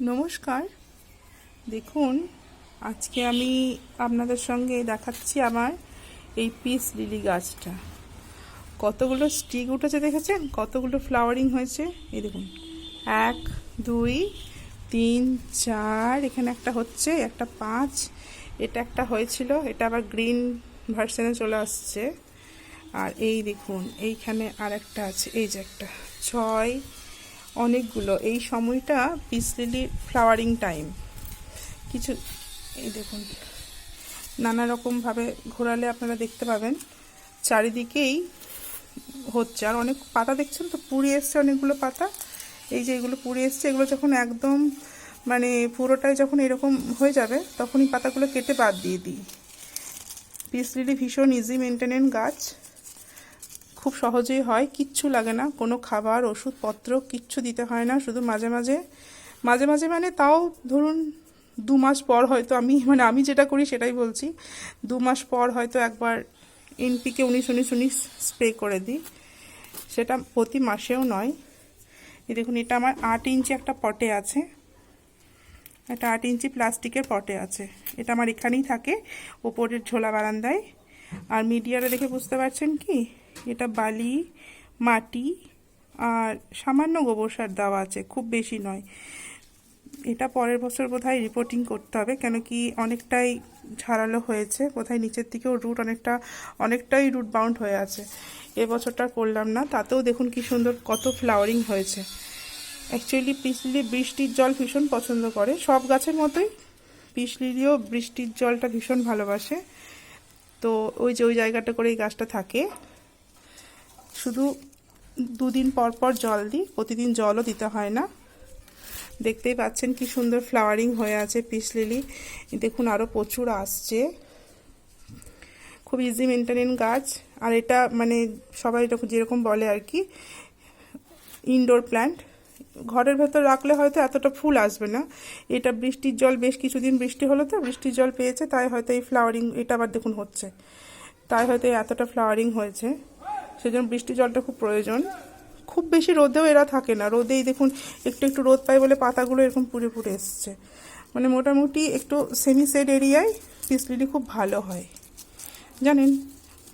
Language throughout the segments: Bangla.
নমস্কার। দেখুন, আজকে আমি আপনাদের সঙ্গে দেখাচ্ছি আমার এই পিস লিলি গাছটা। কতগুলো স্টিক উঠেছে দেখেছেন? কতগুলো ফ্লাওয়ারিং হয়েছে? এই দেখুন, এক, দুই, তিন, চার, এখানে একটা হচ্ছে, একটা পাঁচ, এটা একটা হয়েছিল, এটা আবার গ্রিন ভার্সনে চলে আসছে। আর এই দেখুন, এইখানে আর একটা আছে, এই যে একটা, ছয় অনেকগুলো। এই সময়টা পিস লিলির ফ্লাওয়ারিং টাইম কিছু এই দেখুন। নানা রকমভাবে ঘোরালে আপনারা দেখতে পাবেন। চারিদিকেই হচ্ছে। আর অনেক পাতা দেখছেন তো? পুড়ে এসছে অনেকগুলো পাতা। এই যে এগুলো পুড়ে এসছে, এগুলো যখন একদম মানে পুরোটাই যখন এরকম হয়ে যাবে, তখনই পাতাগুলো কেটে বাদ দিয়ে দিই। পিস লিলি ভীষণ ইজি মেনটেনেন্স গাছ। খুব সহজেই হয়, কিচ্ছু লাগে না। কোনো খাবার ওষুধপত্র কিচ্ছু দিতে হয় না, শুধু মাঝে মাঝে। মাঝে মাঝে মানে তাও ধরুন দু মাস পর হয়তো আমি মানে আমি যেটা করি সেটাই বলছি। দু মাস পর হয়তো একবার এনপিকে উনিশ উনিশ উনিশ স্প্রে করে দিই। সেটা প্রতি মাসেও নয়। দেখুন, এটা আমার আট ইঞ্চি একটা পটে আছে। একটা আট ইঞ্চি প্লাস্টিকের পটে আছে। এটা আমার এখানেই থাকে, ওপরের ঝোলা বারান্দায়। আর মিডিয়ারে দেখে বুঝতে পারছেন কি? এটা বালি, মাটি আর সামান্য গোবর সার দেওয়া আছে, খুব বেশি নয়। এটা পরের বছর বোধহয় রিপোর্টিং করতে হবে কেন কি অনেকটাই ঝাড়ালো হয়েছে, বোধহয় নিচের দিকেও রুট অনেকটা, অনেকটাই রুট বাউন্ড হয়ে আছে। এবছরটা করলাম না, তাতেও দেখুন কি সুন্দর কত ফ্লাওয়ারিং হয়েছে। অ্যাকচুয়ালি পিসলিলি বৃষ্টির জল ভীষণ পছন্দ করে, সব গাছের মতোই। পিসলিলিও বৃষ্টির জলটা ভীষণ ভালোবাসে। তো ওই যে ওই জায়গাটা করে এই গাছটা থাকে। শুধু দুদিন পর পর জল দিই, প্রতিদিন জলও দিতে হয় না। দেখতেই পাচ্ছেন কি সুন্দর ফ্লাওয়ারিং হয়ে আছে পিস লিলি দেখুন আরও প্রচুর আসছে। খুব ইজি মেনটেনেন্স গাছ। আর এটা মানে সবাই যেরকম বলে আর কি ইনডোর প্ল্যান্ট ঘরের ভেতর রাখলে হয়তো এতটা ফুল আসবে না। এটা বৃষ্টির জল বেশ কিছুদিন বৃষ্টি হলো তো, বৃষ্টির জল পেয়েছে, তাই হয়তো এই ফ্লাওয়ারিং এটা আবার দেখুন হচ্ছে। তাই হয়তো এতটা ফ্লাওয়ারিং হয়েছে। সেজন্য বৃষ্টির জলটা খুব প্রয়োজন। খুব বেশি রোদেও এরা থাকে না। রোদেই দেখুন, একটু একটু রোদ পায় বলে পাতাগুলো এরকম পুড়ে পুড়ে এসছে। মানে মোটামুটি একটু সেমি সেড এরিয়ায় পিস লিলি খুব ভালো হয়। জানেন,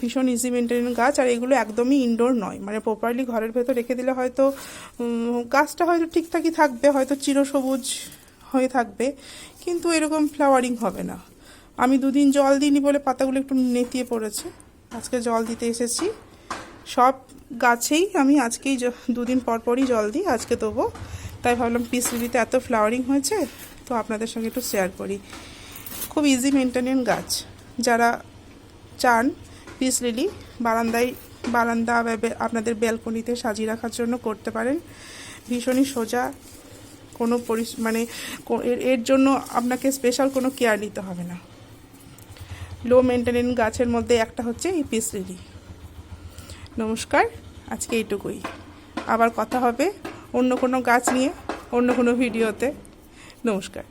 ভীষণ ইজি মেনটেন গাছ আর এগুলো একদমই ইনডোর নয়। মানে প্রপারলি ঘরের ভেতর রেখে দিলে হয়তো গাছটা হয়তো ঠিকঠাকই থাকবে, হয়তো চিরসবুজ হয়ে থাকবে, কিন্তু এরকম ফ্লাওয়ারিং হবে না। আমি দুদিন জল দিইনি বলে পাতাগুলো একটু নেতিয়ে পড়েছে। আজকে জল দিতে এসেছি। সব গাছেই আমি আজকেই দুদিন পর পরই জল দিই, আজকে দেবো তাই ভাবলাম পিস লিলিতে এত ফ্লাওয়ারিং হয়েছে, তো আপনাদের সঙ্গে একটু শেয়ার করি। খুব ইজি মেনটেনেন্স গাছ। যারা চান পিস লিলি বারান্দায়, বারান্দা আপনাদের ব্যালকনিতে সাজিয়ে রাখার জন্য করতে পারেন। ভীষণই সোজা, কোনো পরিস মানে এর জন্য আপনাকে স্পেশাল কোনো কেয়ার নিতে হবে না। লো মেনটেনেন্স গাছের মধ্যে একটা হচ্ছে এই পিস লিলি নমস্কার আজকে এইটুকুই। আবার কথা হবে অন্য কোনো গাছ নিয়ে অন্য কোনো ভিডিওতে। নমস্কার।